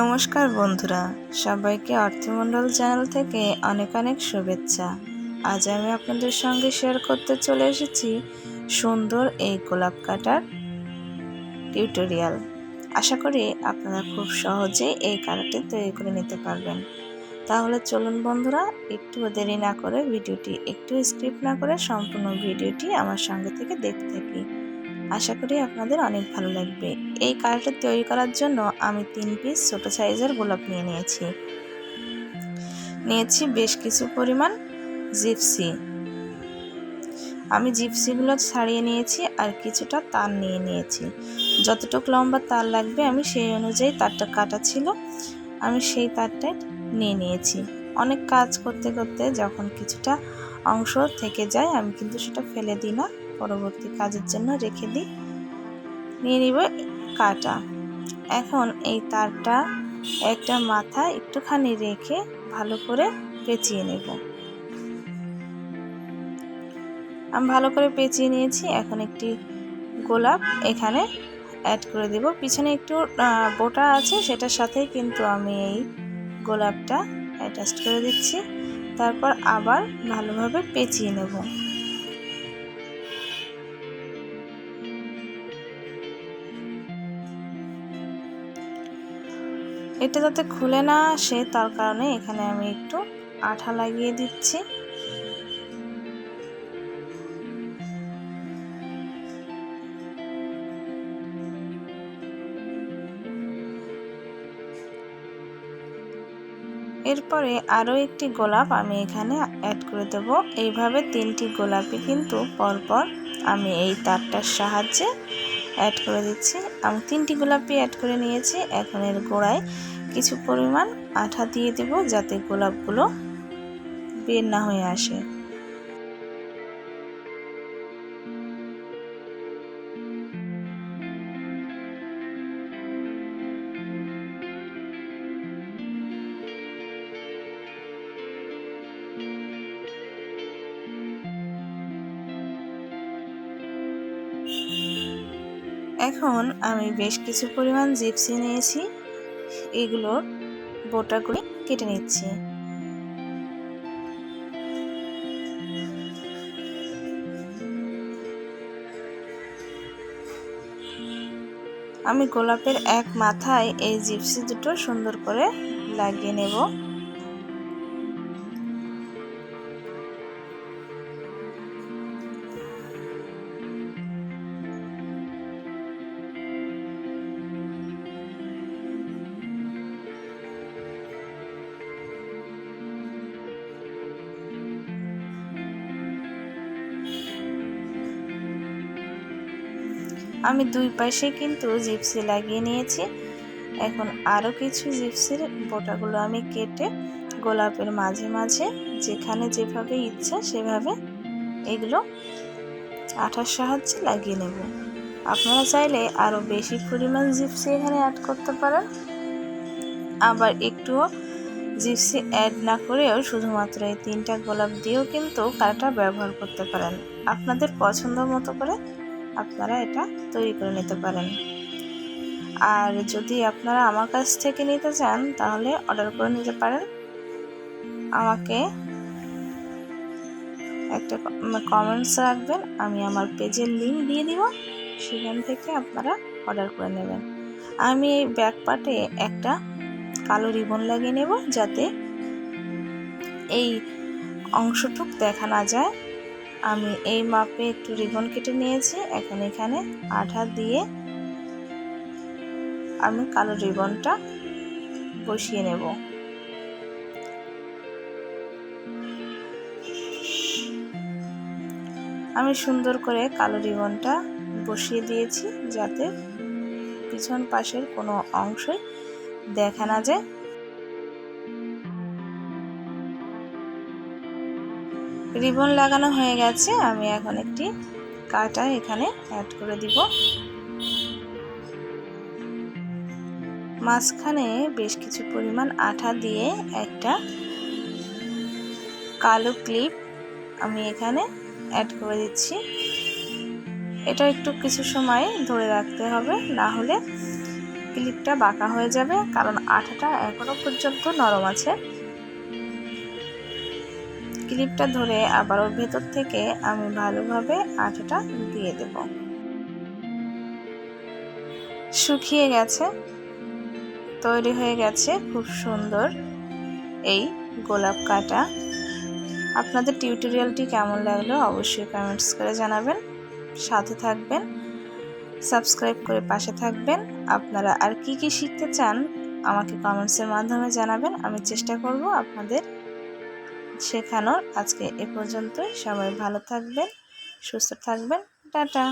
নমস্কার বন্ধুরা, সবাইকে অর্থমণ্ডল চ্যানেল থেকে অনেক অনেক শুভেচ্ছা। আজ আমি আপনাদের সঙ্গে শেয়ার করতে চলে এসেছি সুন্দর এই গোলাপ কাটার টিউটোরিয়াল আশা করি আপনারা খুব সহজেই এই কালারটি তৈরি করে নিতে পারবেন। তাহলে চলুন বন্ধুরা, একটু দেরি না করে ভিডিওটি একটু স্ক্রিপ্ট না করে সম্পূর্ণ ভিডিওটি আমার সঙ্গে থেকে দেখতে থাকি। আশা করি আপনাদের অনেক ভালো লাগবে। এই কালারটা তৈরি করার জন্য আমি তিন পিস ছোটো সাইজের গোলাপ নিয়ে নিয়েছি। নিয়েছি বেশ কিছু পরিমাণ জিপসি আমি জিপসিগুলো ছাড়িয়ে নিয়েছি আর কিছুটা তার নিয়ে নিয়েছি। যতটুকু লম্বা তার লাগবে আমি সেই অনুযায়ী তারটা কাটা ছিল, আমি সেই তারটাই নিয়ে নিয়েছি। অনেক কাজ করতে করতে যখন কিছুটা অংশ থেকে যায়, আমি কিন্তু সেটা ফেলে দিই না। পরবর্তী কাজের জন্য রেখে দিই। নিয়ে নিব কাটা। এখন এই তারটা একটা মাথা একটুখানি রেখে ভালো করে পেঁচিয়ে নেব। আমি ভালো করে পেঁচিয়ে নিয়েছি, এখন একটি গোলাপ এখানে অ্যাড করে দেব। পিছনে একটু বোটা আছে, সেটার সাথেই কিন্তু আমি এই গোলাপটা অ্যাটাচ করে দিচ্ছি। তারপর আবার ভালোভাবে পেঁচিয়ে নেব। এটা যাতে খুলে না আসে, তার কারণে এখানে আমি একটু আঠা লাগিয়ে দিচ্ছি। এরপরে আরও একটি গোলাপ আমি এখানে অ্যাড করে দেব। এইভাবে তিনটি গোলাপই কিন্তু পরপর আমি এই তারটার সাহায্যে অ্যাড করে দিচ্ছি। আমি তিনটি গোলাপি অ্যাড করে নিয়েছি। এখন এর গোড়ায় কিছু পরিমাণ আঠা দিয়ে দেব যাতে গোলাপগুলো বের না হয়ে আসে। এখন আমি বেশ কিছু পরিমাণ জিপসি নিয়েছি। এগুলোর বোটাগুলি কেটে নিচ্ছি। আমি গোলাপের এক মাথায় এই জিপসি দুটো সুন্দর করে লাগিয়ে নেব। আমি দুই পাশে কিন্তু জিপসি লাগিয়ে নিয়েছি। এখন আরও কিছু জিপসির বোটাগুলো আমি কেটে গোলাপের মাঝে মাঝে যেখানে যেভাবে ইচ্ছা সেভাবে এগুলো আঠার সাহায্যে লাগিয়ে নেব। আপনারা চাইলে আরও বেশি পরিমাণ জিপসি এখানে অ্যাড করতে পারেন। আবার একটুও জিপসি অ্যাড না করেও শুধুমাত্র এই তিনটা গোলাপ দিয়েও কিন্তু কাটা ব্যবহার করতে পারেন। আপনাদের পছন্দ মতো করে আপনারা এটা তৈরি করে নিতে পারেন। আর যদি আপনারা আমার কাছ থেকে নিতে চান, তাহলে অর্ডার করে নিতে পারেন। আমাকে একটা কমেন্টস রাখবেন, আমি আমার পেজের লিঙ্ক দিয়ে দিব। সেখান থেকে আপনারা অর্ডার করে নেবেন। আমি এই ব্যাক পার্টে একটা কালো রিবন লাগিয়ে নেব, যাতে এই অংশটুক দেখা না যায়। আমি এই মাপে একটু রিবন কেটে নিয়েছি। এখন এখানে আঠা দিয়ে আমি কালো রিবনটা বসিয়ে নেব। আমি সুন্দর করে কালো রিবনটা বসিয়ে দিয়েছি যাতে পিছন পাশের কোনো অংশই দেখা না যায়। রিবন লাগানো হয়ে গেছে, আমি এখন একটি কাটা এখানে অ্যাড করে দিব। মাঝখানে বেশ কিছু পরিমাণ আঠা দিয়ে একটা কালো ক্লিপ আমি এখানে অ্যাড করে দিচ্ছি। এটা একটু কিছু সময় ধরে রাখতে হবে, না হলে ক্লিপটা বাঁকা হয়ে যাবে, কারণ আঠাটা এখনও পর্যন্ত নরম আছে। ক্লিপটা ধরে আবার ওর ভেতর থেকে আমি ভালোভাবে আঠাটা দিয়ে দেব। শুকিয়ে গেছে, তৈরি হয়ে গেছে খুব সুন্দর এই গোলাপ কাটা। আপনাদের টিউটোরিয়ালটি কেমন লাগল অবশ্যই কমেন্টস করে জানাবেন। সাথে থাকবেন, সাবস্ক্রাইব করে পাশে থাকবেন। আপনারা আর কি কি শিখতে চান আমাকে কমেন্টসের মাধ্যমে জানাবেন, আমি চেষ্টা করব আপনাদের শেখানোর আজকে এ পর্যন্তই। সবাই ভালো থাকবেন সুস্থ থাকবেন। টাটা।